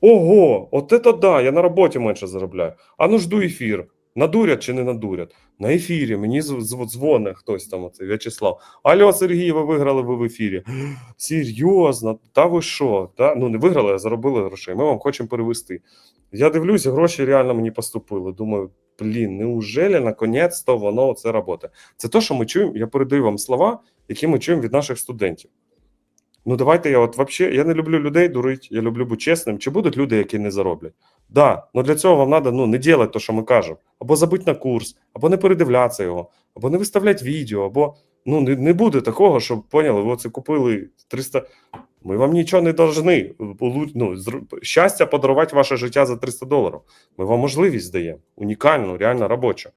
Ого, от це да, я на роботі менше заробляю. А ну жду ефір. Надурять чи не надурять? На ефірі мені зв- зв- дзвонить хтось там, оцей В'ячеслав. Алло, Сергій, ви виграли ви в ефірі. Серйозно, та ви що? Та? Ну не виграли, а заробили грошей. Ми вам хочемо перевести. Я дивлюсь, гроші реально мені поступили. Думаю, блін, неужели наконець-то воно це робота? Це те, що ми чуємо. Я передаю вам слова, які ми чуємо від наших студентів. Ну, давайте я от вообще, я не люблю людей дурить, я люблю бути чесним. Чи будуть люди, які не зароблять? Да, ну для цього вам треба ну, не робити те, що ми кажемо, або забити на курс, або не передивлятися його, або не виставляти відео, або ну не, не буде такого, щоб поняли, ви це купили 300. Ми вам нічого не должны. Ну, щастя подарувати ваше життя за 300 доларів. Ми вам можливість даємо. Унікальну, реально робочу.